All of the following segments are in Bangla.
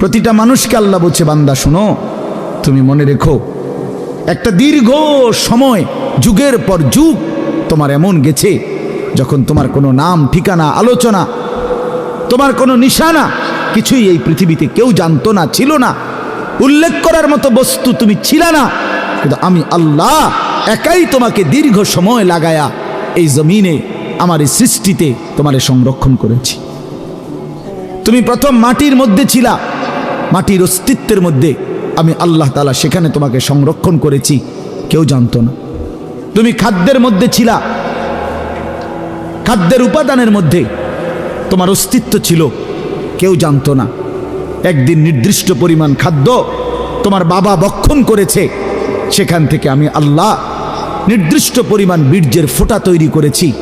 প্রতিটা মানুষকে আল্লাহ বলছে, বান্দা, শোনো, তুমি মনে রেখো, একটা দীর্ঘ সময়, যুগের পর যুগ তোমার এমন গেছে, যখন তোমার কোনো নাম, ঠিকানা, আলোচনা, তোমার কোনো নিশানা কিছুই এই পৃথিবীতে কেউ জানতো না, ছিল না। উল্লেখ করার মতো বস্তু তুমি ছিল না, কিন্তু আমি আল্লাহ একাই তোমাকে দীর্ঘ সময় লাগায়া এই জমিনে, আমার এই সৃষ্টিতে তোমারে সংরক্ষণ করেছি। তুমি প্রথম মাটির মধ্যে ছিলা মাটির অস্তিত্বের মধ্যে আমি আল্লাহ তালা সেখানে তোমাকে সংরক্ষণ করেছি। কেউ জানতো না। তুমি খাদ্যের মধ্যে ছিলা। খাদ্যের উপাদানের মধ্যে তোমার অস্তিত্ব ছিল। কেউ জানতো না। একদিন নির্দিষ্ট পরিমাণ খাদ্য তোমার বাবা বক্ষণ করেছে। সেখান থেকে আমি আল্লাহ নির্দিষ্ট পরিমাণ বীর্যের ফোঁটা তৈরি করেছি।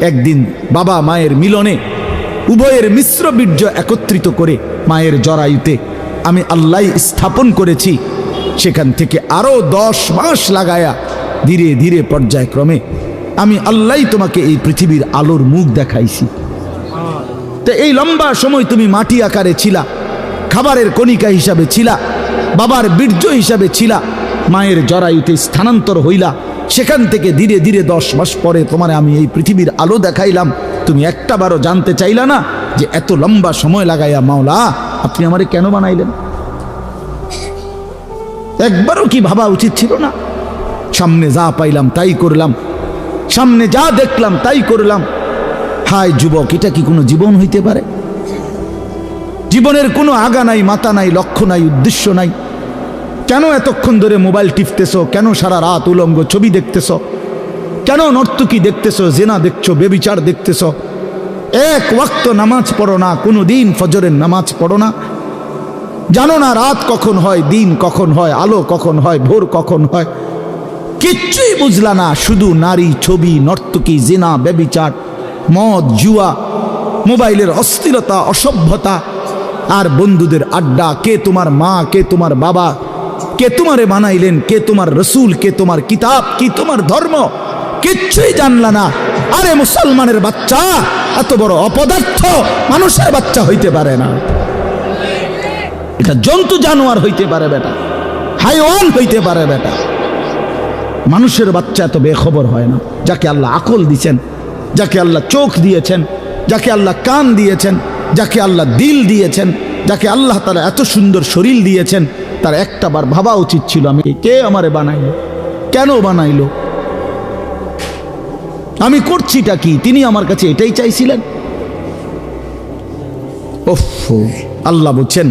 একদিন বাবা মায়ের মিলনে উভয়ের মিশ্র বীর্য একত্রিত করে মায়ের জরায়ুতে আমি আল্লাহ স্থাপন করেছি। সেখান থেকে আরও দশ মাস লাগায়া ধীরে ধীরে পর্যায়ক্রমে আমি আল্লাহ তোমাকে এই পৃথিবীর আলোর মুখ দেখাইছি। তো এই লম্বা সময় তুমি মাটি আকারে ছিলা, খাবারের কণিকা হিসাবে ছিলা, বাবার বীর্য হিসাবে ছিলা, মায়ের জরায়ুতে স্থানান্তর হইলা, সেখান থেকে ধীরে ধীরে দশ মাস পরে তোমার আমি এই পৃথিবীর আলো দেখাইলাম। তুমি একটা বারও জানতে চাইলা না যে এত লম্বা সময় লাগাইয়া মাওলা আপনি আমারে কেন বানাইলেন? একবারও কি ভাবা উচিত ছিল না? সামনে যা পাইলাম তাই করলাম। সামনে যা দেখলাম তাই করলাম। হায় যুবক, এটা কি কোনো জীবন হইতে পারে? জীবনের কোনো আগা নাই মাথা নাই, লক্ষ্য নাই, উদ্দেশ্য নাই। কেন এতক্ষণ ধরে মোবাইল টিপতেছ? কেন সারা রাত উলঙ্গ ছবি দেখতেছ? কেন নর্তকী দেখতেছ? জেনা দেখছ? বেবিচার দেখতেছ? এক ওয়াক্ত নামাজ পড়ো না, কোনো দিন ফজরের নামাজ পড়ো না। জানো না রাত কখন হয়, দিন কখন হয়, আলো কখন হয়, ভোর কখন হয়। কিচ্ছুই বুঝলা না, শুধু নারী ছবি, নর্তকী, জেনা বেবিচার মদ, জুয়া, মোবাইলের অস্থিরতা, অসভ্যতা, আর বন্ধুদের আড্ডা, কে তোমার মা, কে তোমার বাবা, কে তোমারে বানাইলেন, কে তোমার রসুল, কে তোমার কিতাব, কি তোমার ধর্ম? কিচ্ছুই জানলা না। আরে মুসলমানের বাচ্চা, এত বড় অপদার্থ মানুষের বাচ্চা হইতে পারে না। এটা জন্তু জানোয়ার হইতে পারে বেটা, হাইওয়ান হইতে পারে বেটা। মানুষের বাচ্চা এত বেখবর হয় না, যাকে আল্লাহ আকল দিয়েছেন যাকে আল্লাহ চোখ দিয়েছেন, যাকে আল্লাহ কান দিয়েছেন, যাকে আল্লাহ দিল দিয়েছেন, যাকে আল্লাহ তারা এত সুন্দর শরীর দিয়েছেন, তার একটা বার ভাবা উচিত ছিল আমি, কে আমারে বানাইলো? কেন বানাইলো? আমি করছিটা কি? তিনি আমার কাছে এটাই চাইছিলেন। আল্লাহ বলছেন,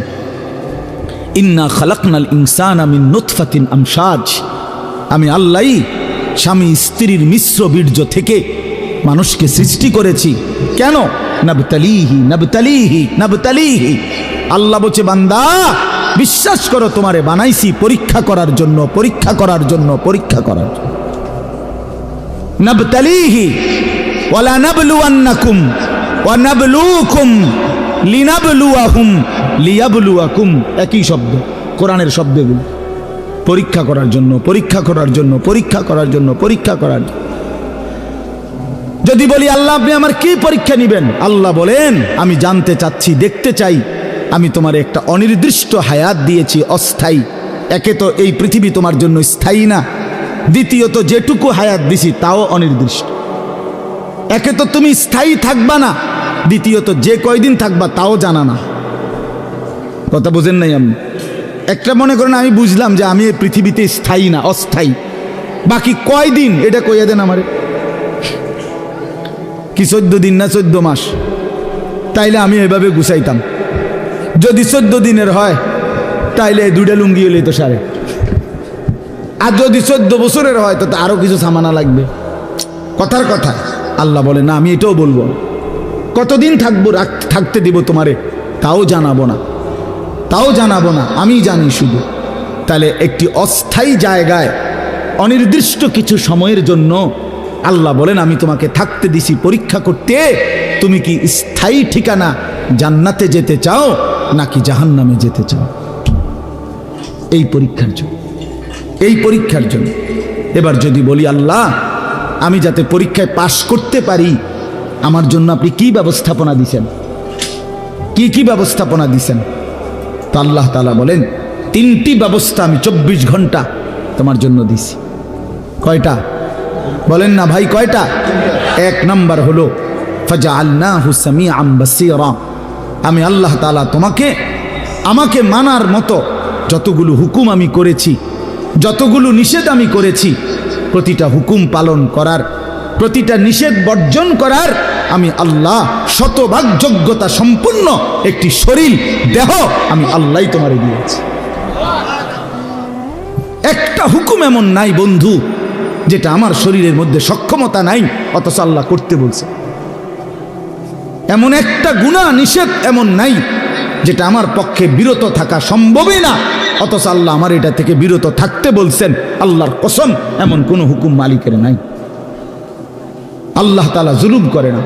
ইন্না খালাকনাল ইনসান আমি নুতফাতিন আমসাজ। আমি আল্লাহই স্বামী স্ত্রীর মিশ্র বীর্য থেকে মানুষকে সৃষ্টি করেছি। কেন? নবতালিহি নবতালিহি নবতালিহি। আল্লাহ বলছে, বান্দা, বিশ্বাস করো, তোমারে বানাইছি পরীক্ষা করার জন্য, পরীক্ষা করার জন্য, পরীক্ষা করার জন্য। নবতালিহি ওয়ালা নাবলুয়ান্নাকুম ওয়া নাবলুকুম লিনাবলুয়াহুম লিয়াবলুয়াকুম একই শব্দ, কোরআনের শব্দগুলো। পরীক্ষা করার জন্য, পরীক্ষা করার জন্য, পরীক্ষা করার জন্য, পরীক্ষা করার যদি বলি, আল্লাহ, আপনি আমার কি পরীক্ষা নিবেন? আল্লাহ বলেন, আমি জানতে চাচ্ছি, দেখতে চাই। আমি তোমার একটা অনির্দিষ্ট হায়াত দিয়েছি, অস্থায়ী। একে তো এই পৃথিবী তোমার জন্য স্থায়ী না। দ্বিতীয়ত যেটুকু হায়াত দিছি, তাও অনির্দিষ্ট। একে তো তুমি স্থায়ী থাকবা না, দ্বিতীয়ত যে কয়দিন থাকবা তাও জানা না। কথা বুঝেন নাই আমি একটা মনে করেন, আমি বুঝলাম যে আমি এই পৃথিবীতে স্থায়ী না, অস্থায়ী। বাকি কয়দিন? এটা কইয়া দেন আমারে। কি চোদ্দ দিন না চোদ্দ মাস? তাইলে আমি এভাবে গুছাইতাম। যদি চোদ্দ দিনের হয়, তাইলে দুইটা লুঙ্গি হলেই তো সারে। আর যদি চোদ্দ বছরের হয়, তো আরও কিছু সামানা লাগবে। কথার কথা। আল্লাহ বলে, না, আমি এটাও বলব। কতদিন থাকব থাকতে দিব তোমারে? তাও জানাব না। তাও জানাব না। আমি জানি শুধু। তাহলে একটি অস্থায়ী জায়গায় অনির্দিষ্ট কিছু সময়ের জন্য আল্লাহ বলেন, আমি তোমাকে থাকতে দিছি পরীক্ষা করতে। তুমি কি স্থায়ী ঠিকানা জান্নাতে যেতে চাও নাকি জাহান্নামে যেতে চাও? এই পরীক্ষার জন্য। এই পরীক্ষার জন্য। এবার যদি বলি, আল্লাহ, আমি যাতে পরীক্ষায় পাশ করতে পারি, আমার জন্য আপনি কি ব্যবস্থাপনা দিছেন? কি কি ব্যবস্থাপনা দিছেন? তো আল্লাহ তালা বলেন, তিনটি ব্যবস্থা আমি চব্বিশ ঘণ্টা তোমার জন্য দিছি। কয়টা? বলেন না ভাই, কয়টা? এক নম্বর হলো ফজা আল্লাহ হুসামি আমি আল্লাহ তালা তোমাকে, আমাকে মানার মতো যতগুলো হুকুম আমি করেছি যতগুলো নিষেধ আমি করেছি, প্রতিটা হুকুম পালন করার, প্রতিটা নিষেধ বর্জন করার আমি আল্লাহ শতভাগ যোগ্যতা সম্পূর্ণ একটি শরীর, দেহ আমি আল্লাহ তোমারে দিয়েছি। একটা হুকুম এমন নাই বন্ধু, যেটা আমার শরীরের মধ্যে সক্ষমতা নাই, অথচ আল্লাহ করতে বলছে। এমন একটা গুণা নিষেধ এমন নাই, যেটা আমার পক্ষে বিরত থাকা সম্ভবই না। অথচ আল্লাহ আমার এটা থেকে বিরত থাকতে বলছেন, আল্লাহর কসম, এমন কোনো হুকুম মালিকের নাই। আল্লাহ তালা জুলুম করে না।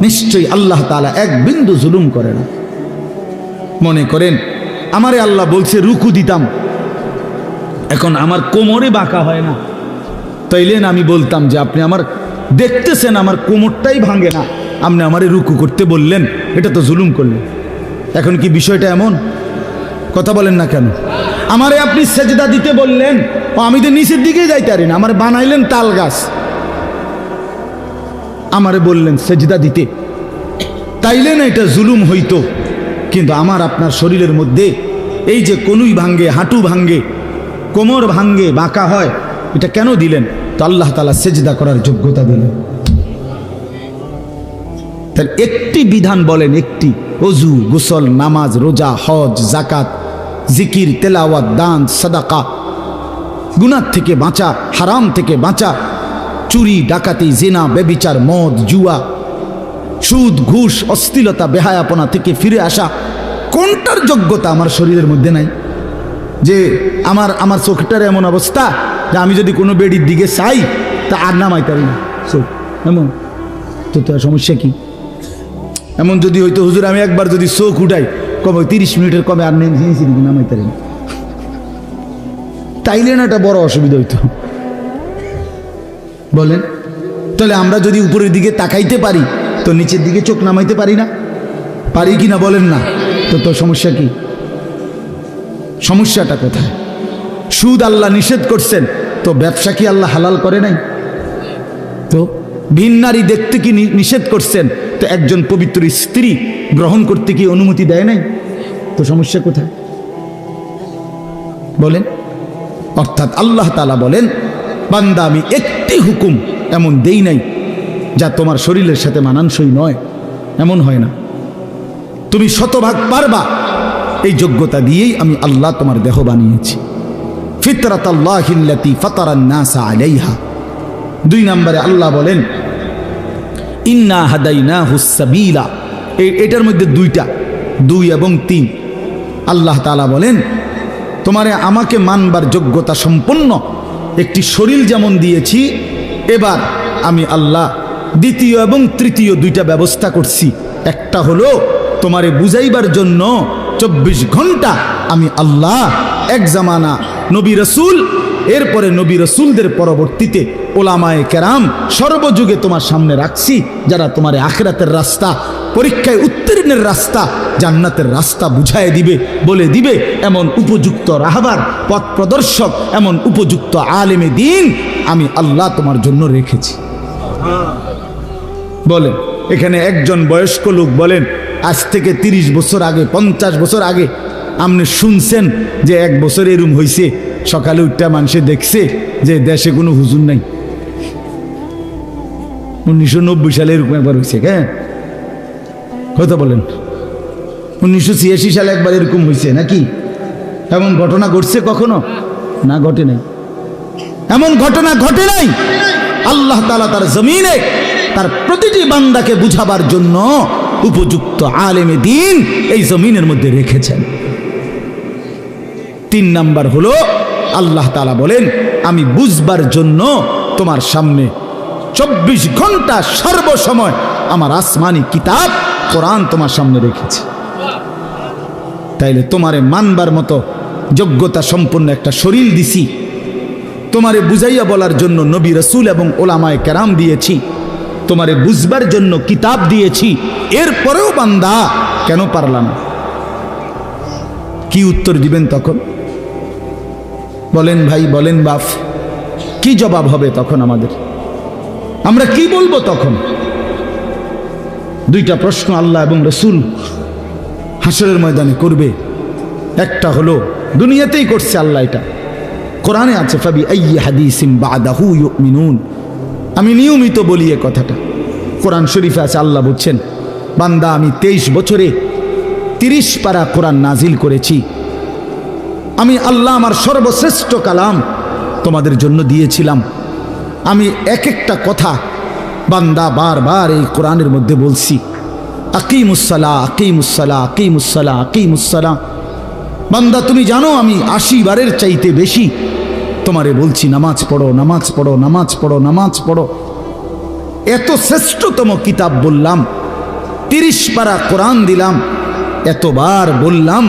নিশ্চয়ই আল্লাহ তালা এক বিন্দু জুলুম করে না। মনে করেন, আমারে আল্লাহ বলছে, রুকু দিতাম। এখন আমার কোমরে বাঁকা হয় না। তাইলেন আমি বলতাম যে, আপনি আমার দেখতেছেন, আমার কোমরটাই ভাঙে না। আপনি আমারে রুকু করতে বললেন এটা তো জুলুম করলেন এখন কি বিষয়টা এমন? কথা বলেন না কেন? আমারে আপনি সেজদা দিতে বললেন, ও আমি তো নিচের দিকেই যাইতে পারি না, আমার বানাইলেন তাল গাছ। আমারে বললেন সেজদা দিতে। তাইলে না এটা জুলুম হইতো। কিন্তু আমার আপনার শরীরের মধ্যে এই যে কনুই ভাঙ্গে, হাঁটু ভাঙ্গে, কোমর ভাঙ্গে, বাঁকা হয়, এটা কেন দিলেন? তো আল্লাহ তালা সেজদা করার যোগ্যতা দিলেন। তার একটি বিধান বলেন একটি অজু গোসল, নামাজ, রোজা, হজ জাকাত জিকির, তেলাওয়াত, দান, সাদাকা। গুনার থেকে বাঁচা, হারাম থেকে বাঁচা, চুরি, ডাকাতি, জেনা বেবিচার মদ, জুয়া, সুদ, ঘুষ অস্থিলতা বেহায়াপনা থেকে ফিরে আসা, কোনটার যোগ্যতা আমার শরীরের মধ্যে নাই? যে আমার আমার চোখটার এমন অবস্থা যে আমি যদি কোনো বেডির দিকে চাই, তা আর নামাই পারি না। চোখ, এমন। তো তো সমস্যা কি? এমন যদি হয়তো হুজুর, আমি একবার যদি চোখ উঠাই, কবে তিরিশ মিনিটের কমে আর নেই নামাই তাইলে না একটা বড় অসুবিধা হইতো। বলেন, তাহলে আমরা যদি উপরের দিকে তাকাইতে পারি, তো নিচের দিকে চোখ নামাইতে পারি না? পারি কি না, বলেন না। তো তোর সমস্যা কি? সমস্যাটা কোথায়? সুদ আল্লাহ নিষেধ করছেন, তো ব্যবসা কি আল্লাহ হালাল করে নাই? তো ভিন নারী দেখতে কি নিষেধ করছেন তো একজন পবিত্র স্ত্রী গ্রহণ করতে কি অনুমতি দেয় নাই? তো সমস্যা কোথায়? বলেন। অর্থাৎ আল্লাহ তালা বলেন, বান্দা, আমি একটি হুকুম এমন দেই নাই যা তোমার শরীরের সাথে মানানসই নয়, এমন হয় না। তুমি শতভাগ পারবা এই যোগ্যতা দিয়েই আমি আল্লাহ তোমার দেহ বানিয়েছি। ফিতরাত আল্লাহিল্লাতি ফাতারান নাসা আলাইহা। দুই নম্বরে আল্লাহ বলেন ইন্না হাদাইনা হুসাবিলা এটার মধ্যে দুইটা, দুই এবং তিন। আল্লাহ তালা বলেন, তোমারে আমাকে মানবার যোগ্যতা সম্পন্ন একটি শরীর যেমন দিয়েছি, এবার আমি আল্লাহ দ্বিতীয় এবং তৃতীয় দুইটা ব্যবস্থা করছি। একটা হলো, তোমারে বুঝাইবার জন্য চব্বিশ ঘণ্টা আমি আল্লাহ এক জামানা নবী রসুল এরপরে নবী রসুলদের পরবর্তীতে ওলামায় কেরাম সর্বযুগে তোমার সামনে রাখছি, যারা তোমার আখরাতের রাস্তা, পরীক্ষায় উত্তীর্ণের রাস্তা, জান্নাতের রাস্তা বুঝায় দিবে, বলে দিবে, এমন উপযুক্ত রাহবার, পথ প্রদর্শক, এমন উপযুক্ত আলেমে দিন আমি আল্লাহ তোমার জন্য রেখেছি। বলে এখানে একজন বয়স্ক লোক বলেন, আজ থেকে তিরিশ বছর আগে, পঞ্চাশ বছর আগে আপনি শুনছেন যে এক বছর এরম হয়েছে সকালে উঠটা মানুষে দেখছে যে দেশে কোনো হুজুর নাই। উনিশশো নব্বই সালে এরকম একবার হয়েছে হ্যাঁ? কথা বলেন। উনিশশো ছিয়াশি সালে একবার এরকম হয়েছে নাকি? এমন ঘটনা ঘটছে কখনো? না, ঘটে নাই। এমন ঘটনা ঘটে নাই। আল্লাহ তালা তার জমিনে তার প্রতিটি বান্দাকে বুঝাবার জন্য উপযুক্ত আলেমে দিন এই জমিনের মধ্যে রেখেছেন। তিন নাম্বার হলো আল্লাহ তালা বলেন, আমি বুঝবার জন্য তোমার সামনে চব্বিশ ঘণ্টা সর্বসময় আমার আসমানি কিতাব, কোরআন তোমার সামনে রেখেছে। তাইলে তোমারে মানবার মতো যোগ্যতা সম্পন্ন একটা শরীর দিছি। তোমারে বুঝাইয়া বলার জন্য নবী রসুল এবং ওলামায় কেরাম দিয়েছি। তোমারে বুঝবার জন্য কিতাব দিয়েছি। এরপরেও বান্দা কেন পারলাম কি উত্তর দিবেন তখন? বলেন ভাই, বলেন বাপ, কি জবাব হবে তখন আমাদের? আমরা কি বলব তখন? দুইটা প্রশ্ন আল্লাহ এবং রসুল হাসরের ময়দানে করবে। একটা হলো, দুনিয়াতেই করছে আল্লাহ এটা। কোরআনে আছে, ফাবি হাদিসিম বাদাহু ইউমিনুন। আমি নিয়মিত বলি এ কথাটা। কোরআন শরীফে আছে, আল্লাহ বলছেন, বান্দা আমি তেইশ বছরে তিরিশ পারা কোরআন নাজিল করেছি। আমি আল্লাহ আমার সর্বশ্রেষ্ঠ কালাম তোমাদের জন্য দিয়েছিলাম। আমি এক একটা কথা বান্দা বারবার এই কোরআনের মধ্যে বলছি। আকিমুসালা আকিমুসালা আকিমুসালা আকিমুসালা বান্দা, তুমি জানো আমি আশি বারের চাইতে বেশি তোমারে বলছি, নামাজ পড়ো নামাজ পড়ো নামাজ পড়ো নামাজ পড়ো। এত শ্রেষ্ঠতম কিতাব বললাম, তিরিশ পারা কোরআন দিলাম, এতবার বললাম,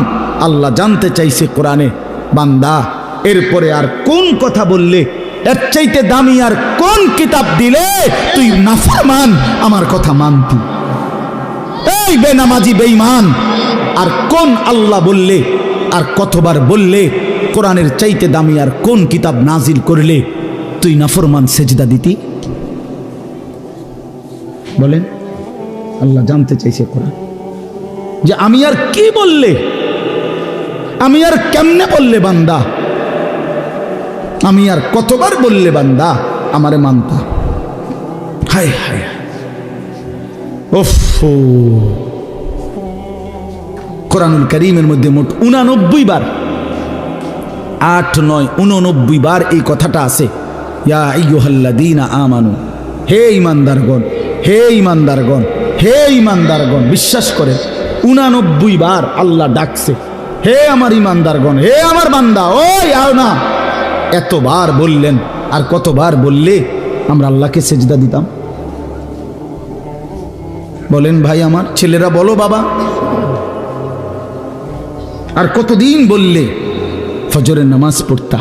আল্লাহ জানতে চাইছে কোরআনে। বান্দা, এরপরে আর কোন কথা বললে? এর চাইতে দামি আর কোন কিতাব দিলে? তুই নাফরমান, আমার কথা মানতি। এই বেনামাজি, বেঈমান, আর কোন আল্লাহ বললে, আর কতবার বললে, কোরআনের চাইতে দামি আর কোন কিতাব নাজিল করলে, তুই নাফরমান সেজদা দিতি? বলেন, আল্লাহ জানতে চাইছে কোরআন। যে আমি আর কি বললে? আমি আর কেমনে বললে বান্দা? আমি আর কতবার বললে বান্দা আমারে মানতা? হায় হায় ওফ কোরআনুল করিমের মধ্যে মোট উনানব্বই বার, আট, নয়, উননব্বই বার এই কথাটা আছে। ইয়া আমানু, হে ইমানদারগণ হে ইমানদারগণ হে ইমানদারগণ বিশ্বাস করে উনানব্বই বার আল্লাহ ডাকছে। হে আমার ইমানদারগণ, হে আমার বান্দা, ওই আও না এতবার বললেন, আর কতবার বললে আমরা আল্লাহকে সেজদা দিতাম? বলেন ভাই আমার, ছেলেরা বলো বাবা। আর কতদিন বললে, ফজরের নামাজ পড়তা?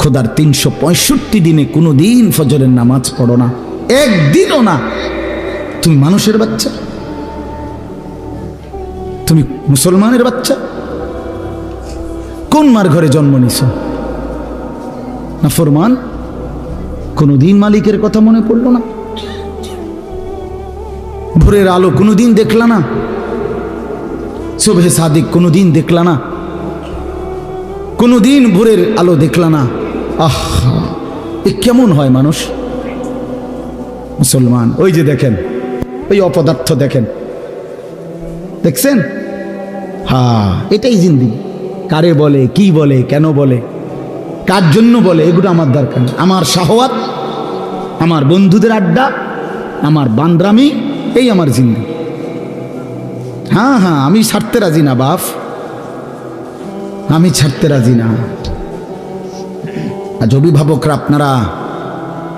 খোদার তিনশো পঁয়ষট্টি দিনে কোনো দিন ফজরের নামাজ পড়ো না, একদিনও না। তুমি মানুষের বাচ্চা। তুমি মুসলমানের বাচ্চা? কোন মার ঘরে জন্ম নিছ? না ফরমান? কোনোদিন মালিকের কথা মনে পড়ল না? ভোরের আলো কোনোদিন দেখলা না? শোভে সাদিক কোনোদিন দেখলা না? কোনোদিন ভোরের আলো দেখলা না? আহ, এ কেমন হয় মানুষ? মুসলমান, ওই যে দেখেন, ওই অপদার্থ দেখেন। দেখছেন? হ্যাঁ এটাই জিন্দিগি কারে বলে, কি বলে, কেন বলে, কার জন্য বলে, এগুলো আমার দরকার আমার শাহওয়াত, আমার বন্ধুদের আড্ডা, আমার বান্দ্রামি, এই আমার জিন্দি। হ্যাঁ হ্যাঁ আমি ছাড়তে রাজি না বাপ আমি ছাড়তে রাজি না। আজ অভিভাবকরা আপনারা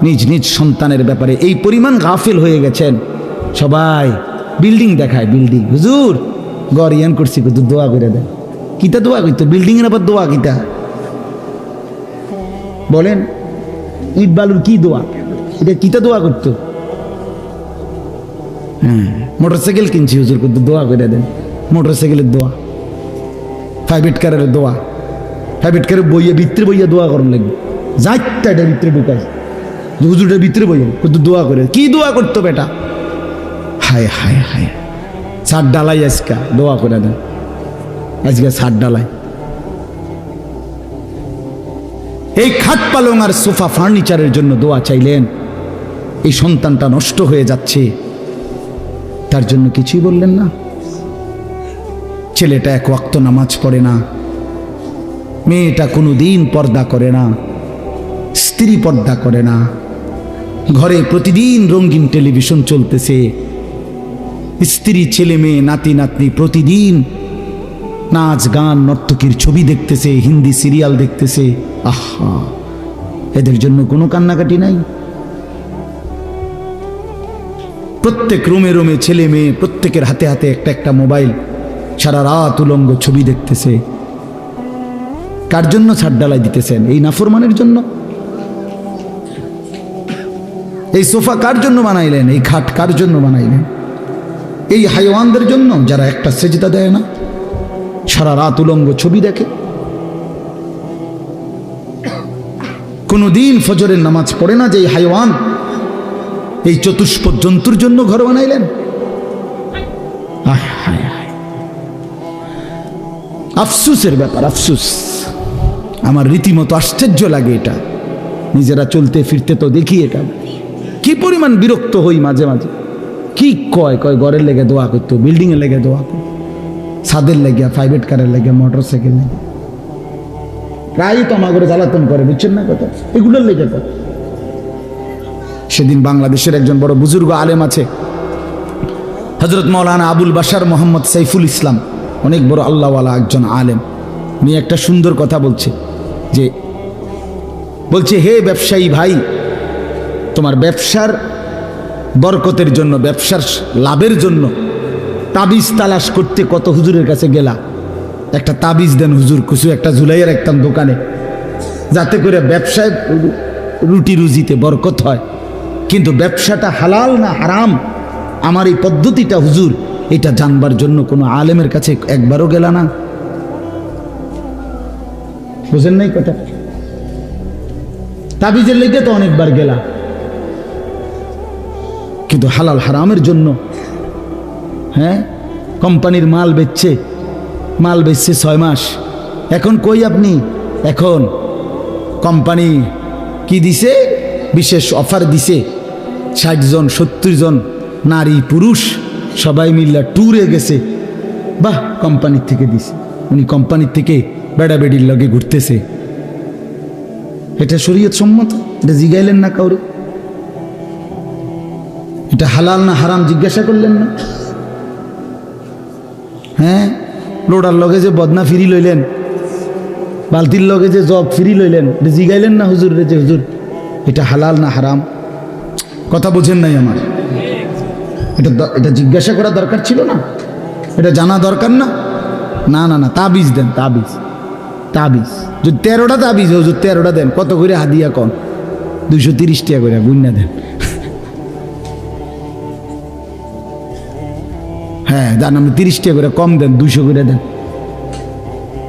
নিজ নিজ সন্তানের ব্যাপারে এই পরিমাণ গাফিল হয়ে গেছেন। সবাই বিল্ডিং দেখায়, বিল্ডিং। হুজুর গড় ইয়ান করছি, কিন্তু দোয়া করে দেয় কিতা দোয়া করতো বিল্ডিং এর আবার দোয়া কিতা? বলেন, ইট বালুর কি দোয়া? এটা কিতা দোয়া করতো? হ্যাঁ মোটরসাইকেল কিনছি হুজুর, কিন্তু দোয়া করে দেন। মোটরসাইকেলের দোয়া। প্রাইভেট কারের দোয়া। প্রাইভেট কারের বইয়ে, ভিতরে বইয়ে দোয়া করুন লাগবে। যাইটা এটা ভিতরে ঢুকাই। হুজুরটা ভিতরে বইয়ে, কিন্তু দোয়া করে কি দোয়া করতো বেটা? হায় হায় হায়। সার ডালাই আজকা, দোয়া করে দেন। আজকে সার ডালাই। এই খাট পালং আর সোফা ফার্নিচারের জন্য দোয়া চাইলেন। এই সন্তানটা নষ্ট হয়ে যাচ্ছে। তার জন্য কিছুই বললেন না। ছেলেটা এক ওয়াক্ত নামাজ পড়ে না। মেয়েটা কোনো দিন পর্দা করে না। স্ত্রী পর্দা করে না। ঘরে প্রতিদিন রঙিন টেলিভিশন চলতেছে। স্ত্রী, ছেলে, মেয়ে, নাতি, নাতনি প্রতিদিন নাচ, গান, নর্তকীর ছবি দেখতেছে, হিন্দি সিরিয়াল দেখতেছে। আহা, এদের জন্য কোনো কান্নাকাটি নাই। প্রত্যেক রুমে রুমে ছেলে, মেয়ে, প্রত্যেকের হাতে হাতে একটা একটা মোবাইল, সারা রাত উলঙ্গ ছবি দেখতেছে। কার জন্য ছাড় ডালাই দিতেছেন? এই নাফরমানের জন্য? এই সোফা কার জন্য বানাইলেন? এই খাট কার জন্য বানাইলেন? এই হাইওয়ানদের জন্য যারা একটা সেজদা দেয় না, সারা রাত উলঙ্গ ছবি দেখে। কোনো দিন ফজরের নামাজ পড়ে না যে এই হাইওয়ান এই চতুষ্প জন্তুর জন্য ঘর বানাইলেন। আফসুসের ব্যাপার, আফসুস। আমার রীতিমতো আশ্চর্য লাগে এটা। নিজেরা চলতে ফিরতে তো দেখি এটা। কি পরিমাণ বিরক্ত হই মাঝে মাঝে। কি কয় কয়, ঘরের লেগে দোয়া করতো বিল্ডিং এর লেগে দোয়া করতো, ছাদের লেগে প্রাইভেট কারের লেগে মোটর সাইকেল লেগে। প্রায়ই তো আমার ঘরে জ্বালাতন করে, বুঝছেন না কথা? এগুলোর লেগে কথা সেদিন বাংলাদেশের একজন বড় বুজুর্গ আলেম আছে হজরত মৌলানা আবুল বাসার মোহাম্মদ সাইফুল ইসলাম, অনেক বড় আল্লাহওয়ালা একজন আলেম। উনি একটা সুন্দর কথা বলছে, যে, বলছে, হে ব্যবসায়ী ভাই, তোমার ব্যবসার বরকতের জন্য, ব্যবসার লাভের জন্য তাবিজ তালাশ করতে কত হুজুরের কাছে গেলা? একটা তাবিজ দেন হুজুর কুসু একটা ঝুলাইয়ের একদম দোকানে, যাতে করে ব্যবসায় রুটি রুজিতে বরকত হয়। কিন্তু ব্যবসাটা হালাল না হারাম? আমার এই পদ্ধতিটা হুজুর, এটা জানবার জন্য কোনো আলেমের কাছে একবারও গেলা না। বুঝেন নাই কথা তাবিজের লেগে তো অনেকবার গেলা। কিন্তু হালাল হারামের জন্য হ্যাঁ? কোম্পানির মাল বেচছে মাল বেচছে ছয় মাস। এখন কই আপনি? এখন কোম্পানি কি দিছে? বিশেষ অফার দিছে। ষাট জন, সত্তর জন নারী, পুরুষ সবাই মিল্লা ট্যুরে গেছে। বাহ, কোম্পানির থেকে দিছে। উনি কোম্পানির থেকে বেড়াবেড়ির লগে ঘুরতেছে। এটা শরীয়ত সম্মত? এটা জিগাইলেন না কাউরে? এটা হালাল না হারাম জিজ্ঞাসা করলেন না? হ্যাঁ? লোডার লগে যে বদনা ফিরি লইলেন, বালতির লগে যে জব ফিরি লইলেন, এটা জিগাইলেন না হুজুর রে যে হুজুর? এটা হালাল না হারাম? কথা বোঝেন নাই আমার। এটা এটা জিজ্ঞাসা করা দরকার ছিল না? এটা জানা দরকার না? না না না, তাবিজ দেন, তাবিজ। তাবিজ। যদি তেরোটা তাবিজ হুজুর, তেরোটা দেন। কত করে হাদিয়া কন? দুইশো তিরিশ টাকা করে গুন্না দেন। হ্যাঁ জান আপনি তিরিশ টাকা করে কম দেন, দুইশো করে দেন।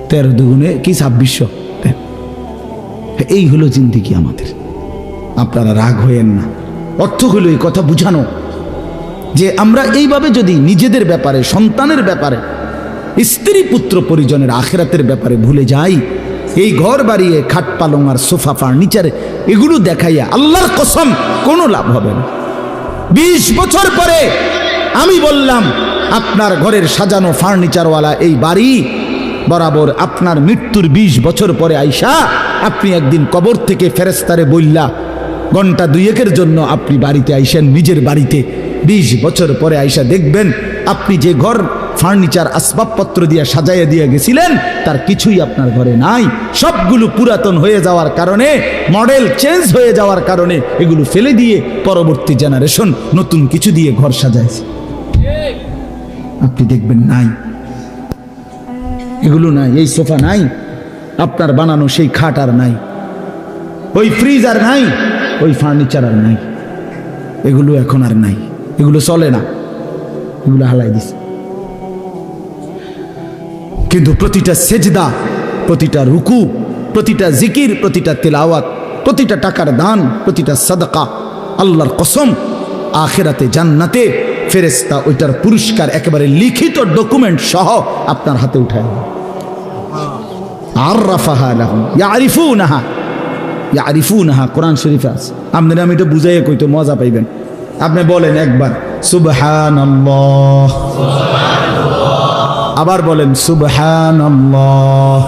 তেরো দুগুণে কি, ছাব্বিশশো? দেন। এই হলো জিন্দিগি আমাদের। আপনারা রাগ হইয়েন না। অর্থ হলো এই কথা বুঝানো। যে আমরা এইভাবে যদি নিজেদের ব্যাপারে, সন্তানের ব্যাপারে, স্ত্রী পুত্র পরিজনের আখেরাতের ব্যাপারে ভুলে যাই, এই ঘর বাড়িয়ে, খাট পালং আর সোফা ফার্নিচারে, এগুলো দেখাইয়া আল্লাহর কসম কোনো লাভ হবে না। বিশ বছর পরে আমি বললাম, আপনার ঘরের সাজানো ফার্নিচারওয়ালা এই বাড়ি বরাবর আপনার মৃত্যুর বিশ বছর পরে আইসা আপনি একদিন কবর থেকে ফেরেস্তারে বললা ঘণ্টা দুয়েকের জন্য আপনি বাড়িতে আইসেন, নিজের বাড়িতে বিশ বছর পরে আইসা দেখবেন আপনি যে ঘর ফার্নিচার আসবাবপত্র দিয়ে সাজাইয়া দিয়ে গেছিলেন, তার কিছুই আপনার ঘরে নাই। সবগুলো পুরাতন হয়ে যাওয়ার কারণে, মডেল চেঞ্জ হয়ে যাওয়ার কারণে এগুলো ফেলে দিয়ে পরবর্তী জেনারেশন নতুন কিছু দিয়ে ঘর সাজাইছে। আপনি দেখবেন নাই। এগুলো নাই, এই সোফা নাই, আপনার বানানো সেই খাট আর নাই। ওই ফ্রিজ আর নাই, ওই ফার্নিচার আর নাই। এগুলো এখন আর নাই, এগুলো চলে না, এগুলো হালাই দিছে। কিন্তু প্রতিটা সেজদা, প্রতিটা রুকু, প্রতিটা জিকির, প্রতিটা তেলাওয়াত, প্রতিটা টাকার দান, প্রতিটা সাদকা, আল্লাহর কসম, আখেরাতে জান্নাতে ফেরেস্তা ওইটার পুরস্কার একেবারে লিখিত ডকুমেন্ট সহ আপনার হাতে উঠায় দেবে। আররাফাহা লাহুম, ইয়ারিফুনাহা ইয়ারিফুনাহা, কোরআন শরীফে আছে। আপনারা আমি এটা বুঝাইয়া কইতো মজা পাইবেন। আপনি বলেন একবার, সুবহানাল্লাহ। আবার বলেন, সুবহানাল্লাহ।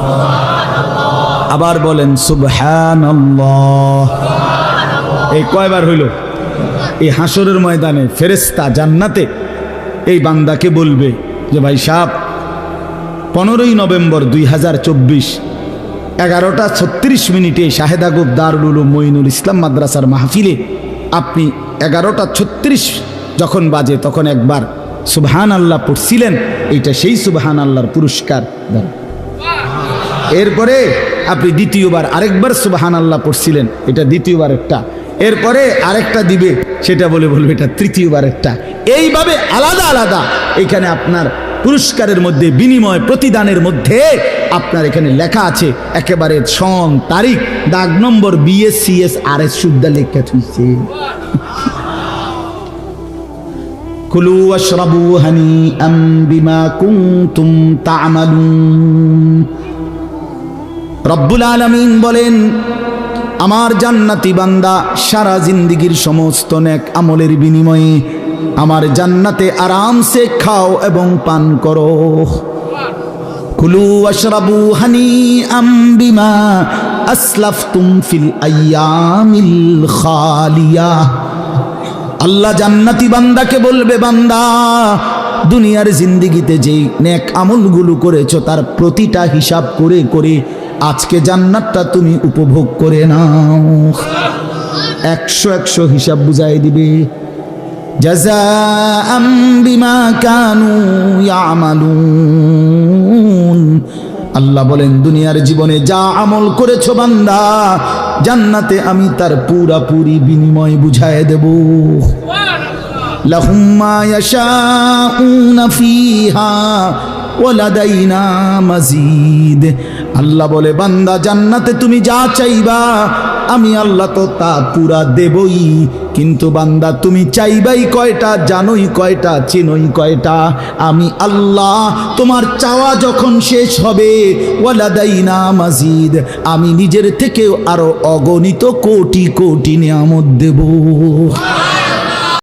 আবার বলেন, সুবহানাল্লাহ। এই কয়বার হইল? এই হাসরের ময়দানে ফেরেস্তা জান্নাতে এই বান্দাকে বলবে যে, ভাই সাপ পনেরোই নভেম্বর দুই হাজার চব্বিশ এগারোটা ছত্রিশ মিনিটে শাহেদাগুব দারুল মঈনুল ইসলাম মাদ্রাসার মাহফিলে আপনি এগারোটা ছত্রিশ যখন বাজে তখন একবার সুবহান আল্লাহ পড়ছিলেন, এইটা সেই সুবহান আল্লাহর পুরস্কার এরপরে আপনি দ্বিতীয়বার আরেকবার সুবহান আল্লাহ পড়ছিলেন, এটা দ্বিতীয়বার একটা এরপরে আরেকটা দিবে, সেটা বলে বলবে এটা তৃতীয়বারেরটা এইভাবে আলাদা আলাদা। এখানে আপনার পুরস্কারের মধ্যে, বিনিময় প্রতিদানের মধ্যে আপনার এখানে লেখা আছে, একেবারে সন, তারিখ, দাগ নম্বর বিএসসিএস আর এস সুদ্ধা লেখা থুইছে কুলু ওয়াশরাবু হানিআম বিমা কুনতুম তা'মালুন। রব্বুল আলামিন বলেন আমার জান্নাতি বান্দা সারা জিন্দিগির সমস্ত নেক আমলের বিনিময়ে আমার জান্নাতে আরামসে খাও এবং পান করো। কুলু ওয়াশরাবু হানিআম বিমা আসলাফতুম ফিল আইয়ামিল খালিয়া। আল্লাহ জান্নাতি বান্দাকে বলবে, বান্দা, দুনিয়ার জিন্দিগিতে যেই নেক আমলগুলো করেছ তার প্রতিটা হিসাব করে করে আজকে জান্নাতটা তুমি উপভোগ করে নাও। একশো একশো হিসাব বুঝাই দিবে। আল্লাহ বলেন, দুনিয়ার জীবনে যা আমল করেছ বান্দা, জান্নাতে আমি তার পুরাপুরি বিনিময় বুঝায় দেব। লাহুম মা ইয়াশাউনা ফিহা ওয়ালাদাইনা মাজিদ। আল্লাহ বলে, বান্দা, জান্নাতে তুমি যা চাইবা, আমি আল্লাহ তো তা পুরা দেবই। কিন্তু বান্দা, তুমি চাইবাই কয়টা, জানোই কয়টা, চেনই কয়টা। আমি আল্লাহ, তোমার চাওয়া যখন শেষ হবে, ওয়ালাদাইনা মাজিদ, আমি নিজের থেকেও আরও অগণিত কোটি কোটি নিয়ামত দেব।